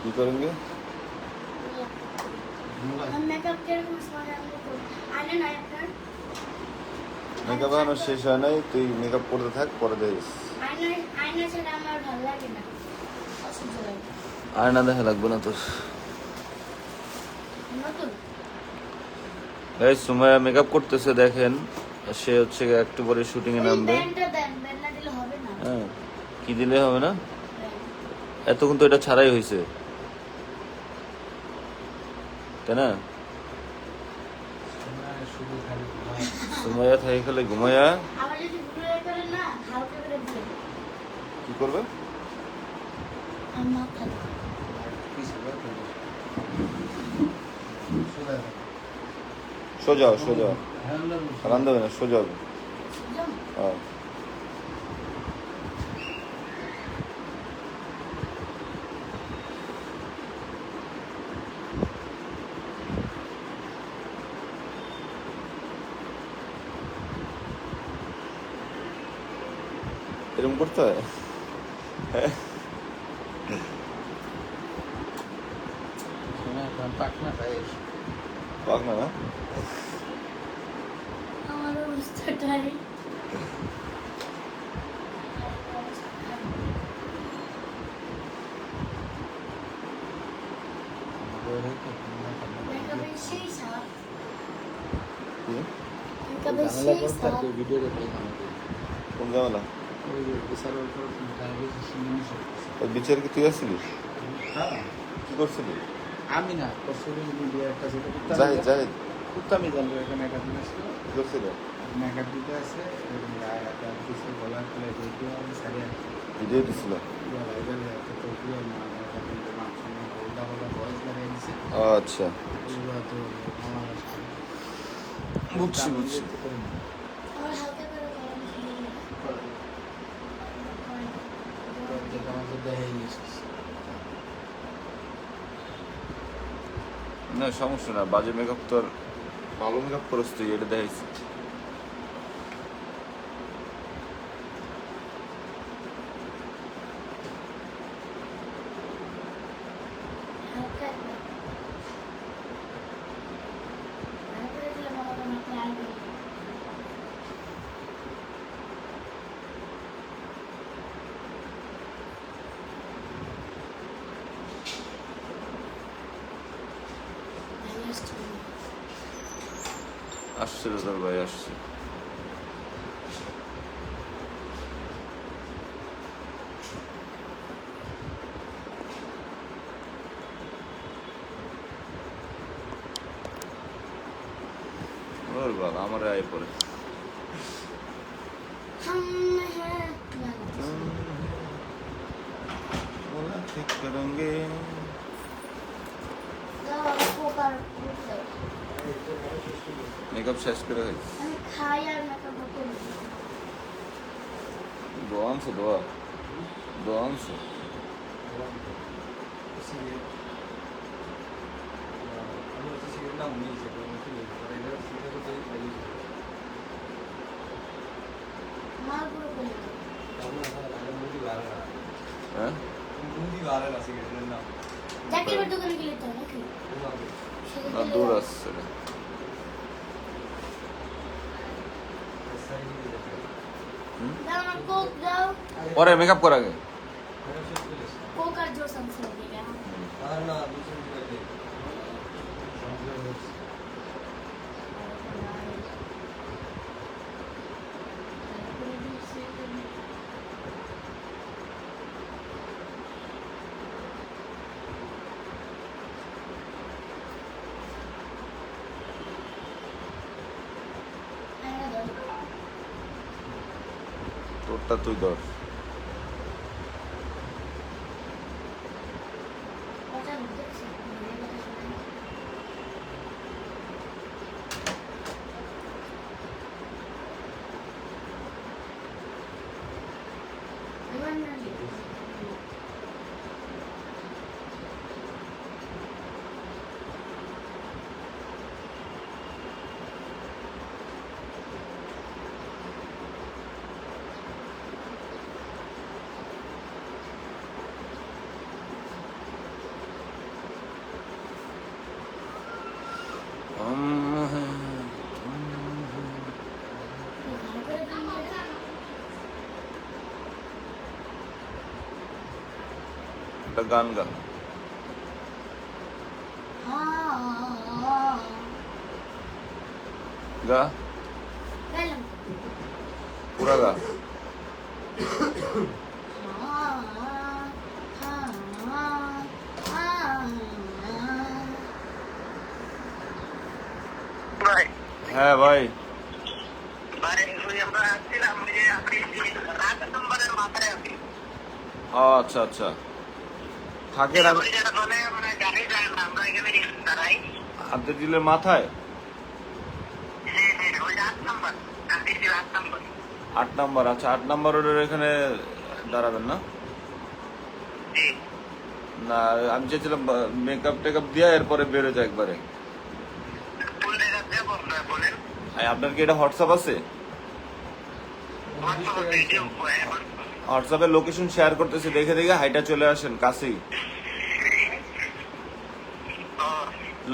কি করেঙ্গে মেকআপ আমার শেষ হয় নাই তুই মেকআপ করতে থাক পরে দেখিস আয়না দেখা লাগবে না তোর। এই সুমায়া মেকআপ করতেছে দেখেন। সে হচ্ছে একটু পরে শুটিংয়ে নামবে। হ্যাঁ। কি দিলে হবে না? এতক্ষণ তো এটা ছাড়াই হয়েছে। তাই না? সুমাইয়া থাকে খালি দিলে কি করবে? সোজা সোজা। হও। না, সোজা হবে। হ্যাঁ। এরকম করতে হয়? পাক না? না আমার অবস্থাটাই। সেই সাপ কোন ওই বিচার কি তুই আসছিলি কি করছিলি আমি না কসুরি মিডিয়া একটা জাহিদ জাহিদ উত্তমই জানলো এখানে একটা জিনিস ছিল কি করছিলি মেকআপ দিতে একটা কিছু গলার তলে যেহেতু আমি সারিয়া ভিডিও দিছিল পুরো ভাইরাল একটা তো পুরো মা একটা কিন্তু মাঝখানে উল্টা পাল্টা ভয়েস লাগাই দিছে আচ্ছা এগুলো তো আমার বুঝছি বুঝছি আমার হালকা করে গরম খেয়ে নিই। যেটা আমাদের দেখাই এসেছে না সমস্যা না। বাজে মেকআপ তো আর ভালো মেকআপ করিস তুই এটা দেখাইছি হালকা করে। হালকা করে দিলে মনে হয় মাথায় আসবে না। ভালো আসছে না। আসছে রে তোর ভাই আসছে ওর বাবা আমার আয় পরে हम हैं ঠিক করেঙ্গে মেকআপ শেষ করে হয়েছে আমি খাই আর মেকআপ করি দোয়া আনছো দোয়া দোয়া আনছো মাল পুরো করি হ্যাঁ জাকিরের দোকানে গেলে তো নাকি না দূর আসছে। রে দাও আমার কোক মেকআপ কর আগে কোক আর জোস আনছে দিলে তোরটা তুই ওই যে আপনি রাত নম্বরের মাথায় আছি ও আচ্ছা আচ্ছা যেটা বলে মানে মাথায়? হ্যাঁ হ্যাঁ আট নম্বর আচ্ছা আট নাম্বার রোডের এখানে দাঁড়াবেন না? না আমি চেয়েছিলাম মেকআপ টেকআপ দিয়ে এরপরে বেরো যায় একবারে। আপনার কি এটা হোয়াটসঅ্যাপ আছে? হোয়াটসঅ্যাপে লোকেশন শেয়ার করতেছি দেখে দেখে হাইটা চলে আসেন কাছেই।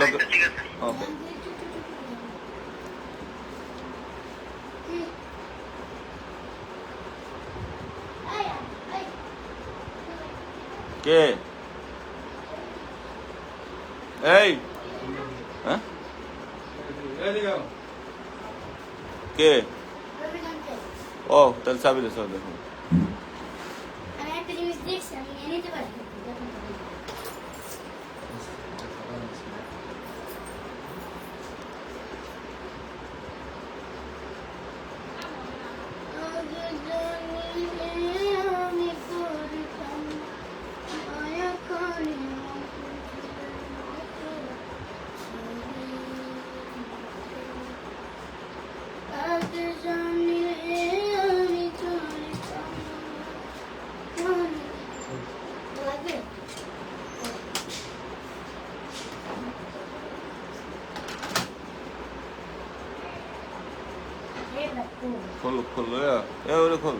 লোক ওকে কে এই হ্যাঁ কে ও তাহলে চাবি দিয়েছে দেখুন আমি একটা জিনিস দেখছি আমি নিতে পারি খোল খোল এ ওরে খোল।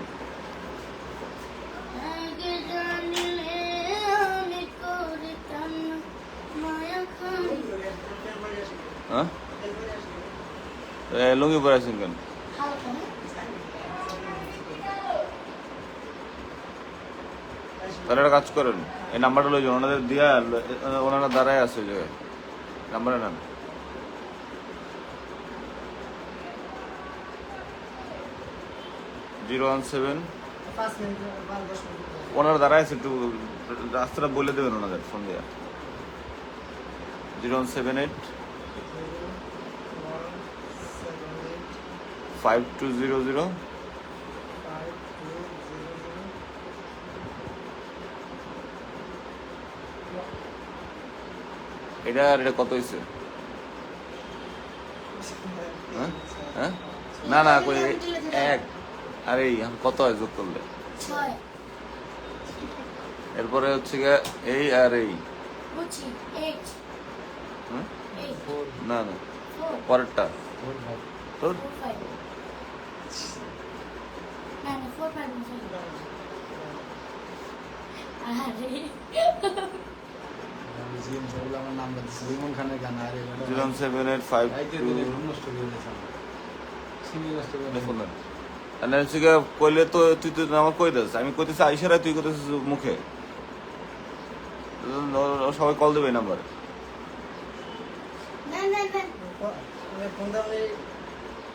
হ্যাঁ? লুঙ্গি পরে আছেন কেন? তাহলে একটা কাজ করেন এই নাম্বারটা লই ওনাদের দিয়া ওনারা দাঁড়ায় আছে ওই জায়গায় নাম্বারে নেন। Zero one seven. ওনারা দাঁড়ায় আছে একটু রাস্তাটা বলে দেবেন ওনাদের ফোন দিয়া। Zero one seven eight. Five two zero zero. এটা আর এটা কত হয়েছে হ্যাঁ? হ্যাঁ? না না কই এক। আরে এই এখন কত হয় যোগ করলে? এরপরে হচ্ছে গিয়ে এই আর এই হ্যাঁ? না না। পরেরটা। তোর? জিরো সেভেন এইট ফাইভ দেখুন কইলে তো তুই তো আমার কই দিস আমি কইতেছি আইসারা তুই কইতেছিস মুখে সবাই কল দেবে নাম্বারে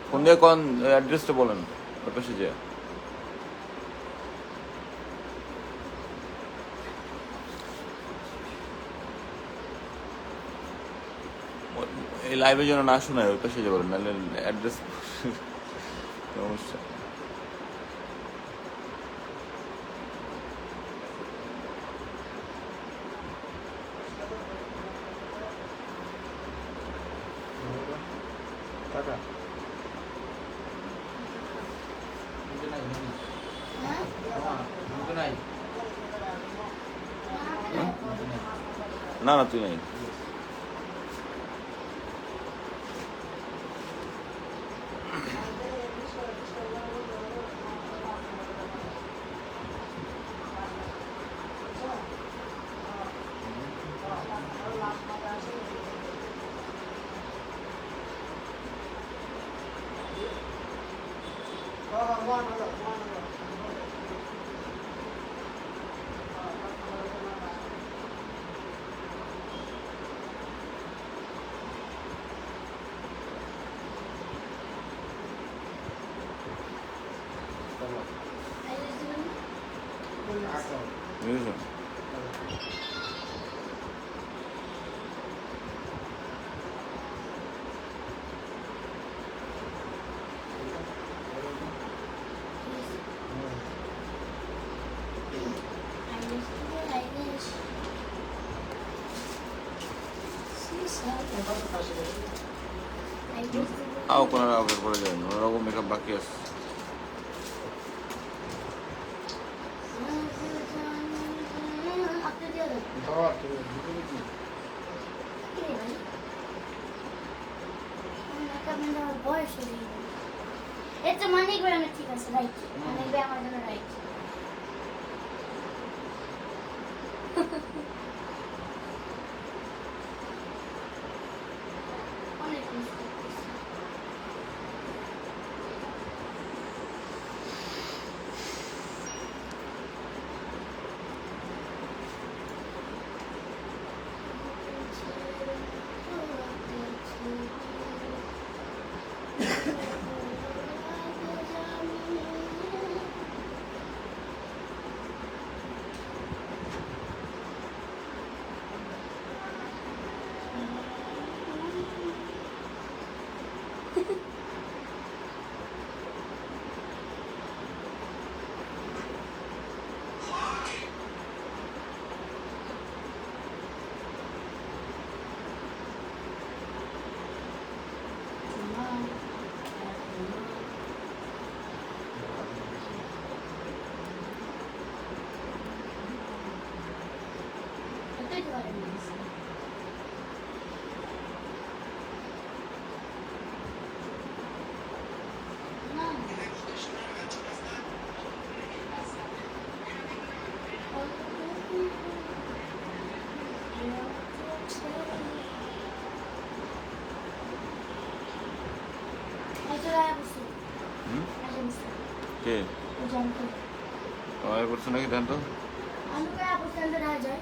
ফোন দিয়ে কোন অ্যাড্রেসটা বলেন ওর পাশে যে এই লাইভের জন্য না শোনায় ওর পাশে যে বলেন নাহলে অ্যাড্রেস সমস্যা না না তুই নাই Thank you. Be আও কোনো আউটের পরে যাবেন ওরকম মেকআপ বাকি আছে। এর তো মানিক ভাই অনেক ঠিক আছে রাইট মানিক ভাই আমার জন্য রাইট কে? তোমায় করছ নাকি দেন তো? যায়